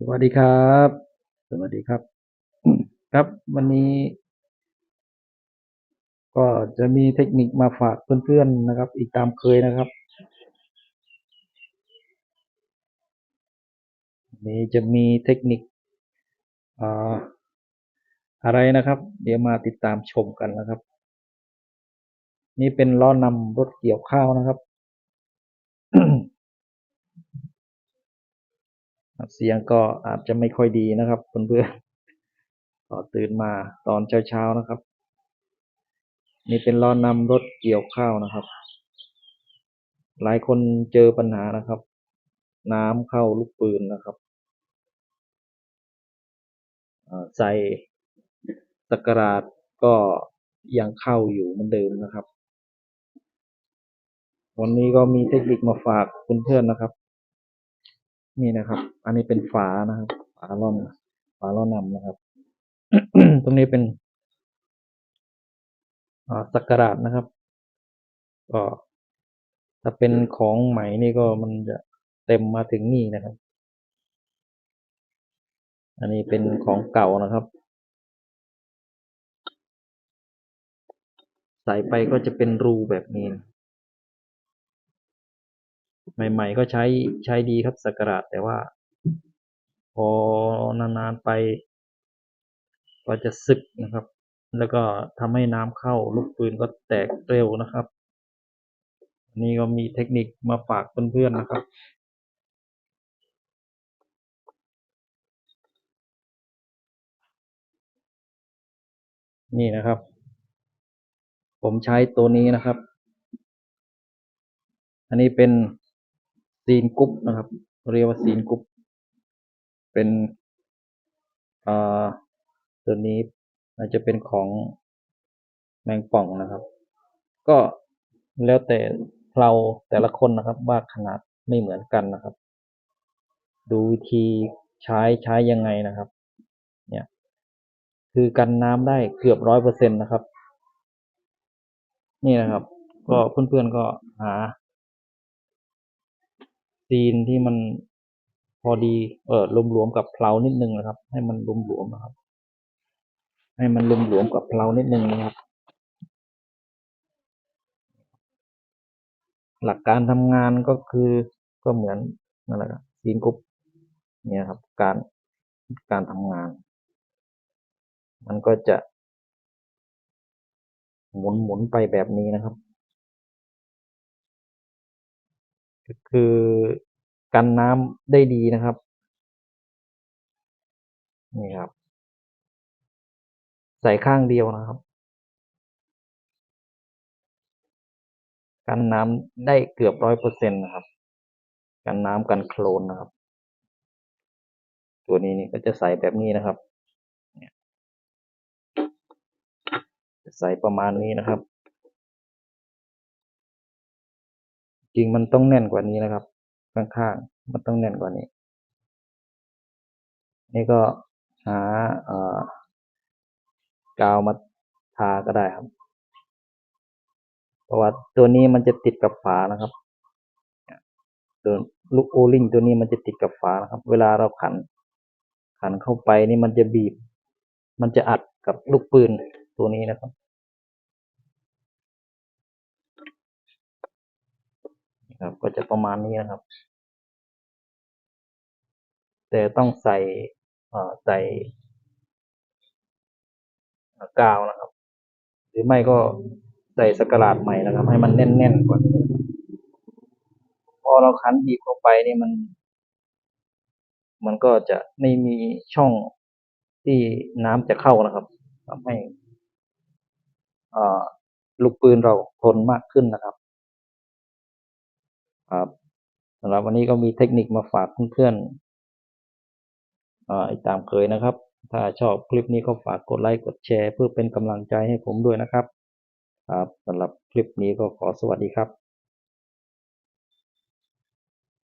สวัสดีครับ สวัสดีครับ ครับวันนี้ ก็จะมีเทคนิคมาฝากเพื่อนๆนะครับ อีกตามเคยนะครับ นี้จะมีเทคนิคอ่าอะไรนะครับ เดี๋ยวมาติดตามชมกันนะครับ นี่เป็นล้อนำรถเกี่ยวข้าวนะครับ เสียงก็อาจจะไม่ค่อยดีนะครับเพื่อนๆก็ตื่นมาตอนเช้าๆนะครับ นี่เป็นล้อนำรถเกี่ยวข้าวนะครับ หลายคนเจอปัญหานะครับ น้ำเข้าลูกปืนนะครับใส่สกราดก็ยังเข้าอยู่เหมือนเดิมนะครับ วันนี้ก็มีเทคนิคมาฝากเพื่อนๆนะครับ นี่นะครับ อันนี้เป็นฝานะครับ ฝาล่อนฝาล่อนนำนะครับ ตรงนี้เป็นอ่าสักการาดนะครับ ก็ถ้าเป็นของใหม่นี่ก็มันจะเต็มมาถึงนี่นะครับ อันนี้เป็นของเก่านะครับใส่ไปก็จะเป็นรูแบบนี้นะ ใหม่ ๆ ก็ใช้ใช้ดีครับสกราดแต่ว่า พอนานๆไป ก็จะสึกนะครับ แล้วก็ทำให้น้ำเข้าลูกปืนก็แตกเร็วนะครับนนี้ก็มีเทคนิคมาฝากเพื่อนๆนะครับนี่นะครับ ผมใช้ตัวนี้นะครับ อันนี้เป็น ซีนกรุ๊ปนะครับ เรียกว่าซีนกรุ๊ปเป็นอ่าตัวนี้อาจจะเป็นของแมงป่องนะครับ ก็แล้วแต่เราแต่ละคนนะครับว่าขนาดไม่เหมือนกันนะครับ ดูวิธีใช้ใช้ยังไงนะครับ เนี่ย คือกันน้ำได้เกือบร้อยเปอร์เซ็นต์นะครับ นี่นะครับ ก็เพื่อนๆก็หา ซีนที่มันพอดีเออรวมๆกับเพลานิดนึงนะครับ ให้มันรวมๆนะครับ ให้มันรวมๆกับเพลานิดนึงนะครับ หลักการทำงานก็คือก็เหมือนนั่นแหละครับซีนกรุ๊ปเนี่ยครับ การการทำงาน มันก็จะ หมุนหมุนไปแบบนี้นะครับ คือกันน้ำได้ดีนะครับ นี่ครับ ใส่ข้างเดียวนะครับ กันน้ำได้เกือบร้อยเปอร์เซ็นต์นะครับ กันน้ำกันโคลนนะครับ ตัวนี้นี่ก็จะใส่แบบนี้นะครับใส่ประมาณนี้นะครับ ริงมันต้องแน่นกว่านี้นะครับ ข้างๆมันต้องแน่นกว่านี้ นี่ก็หาเอ่อกาวมาทาก็ได้ครับเพราะว่าตัวนี้มันจะติดกับฝานะครับตัวลูกโอลิงตัวนี้มันจะติดกับฝานะครับ เวลาเราขัน ขันเข้าไปนี่มันจะบีบ มันจะอัดกับลูกปืนตัวนี้นะครับ ครับ ก็จะประมาณนี้นะครับ แต่ต้องใส่ใส่กาวนะครับ หรือไม่ก็ใส่สกราดใหม่นะครับ ให้มันแน่นๆกว่านี้พอเราคั้นบีบเข้าไปนี่มัน มันก็จะไม่มีช่องที่น้ำจะเข้านะครับทำให้ลูกปืนเราทนมากขึ้นนะครับ ครับสำหรับวันนี้ก็มีเทคนิคมาฝากเพื่อนๆอ่าตามเคยนะครับ ถ้าชอบคลิปนี้ก็ฝากกดไลค์กดแชร์ เพื่อเป็นกำลังใจให้ผมด้วยนะครับ ครับสำหรับคลิปนี้ก็ขอสวัสดีครับ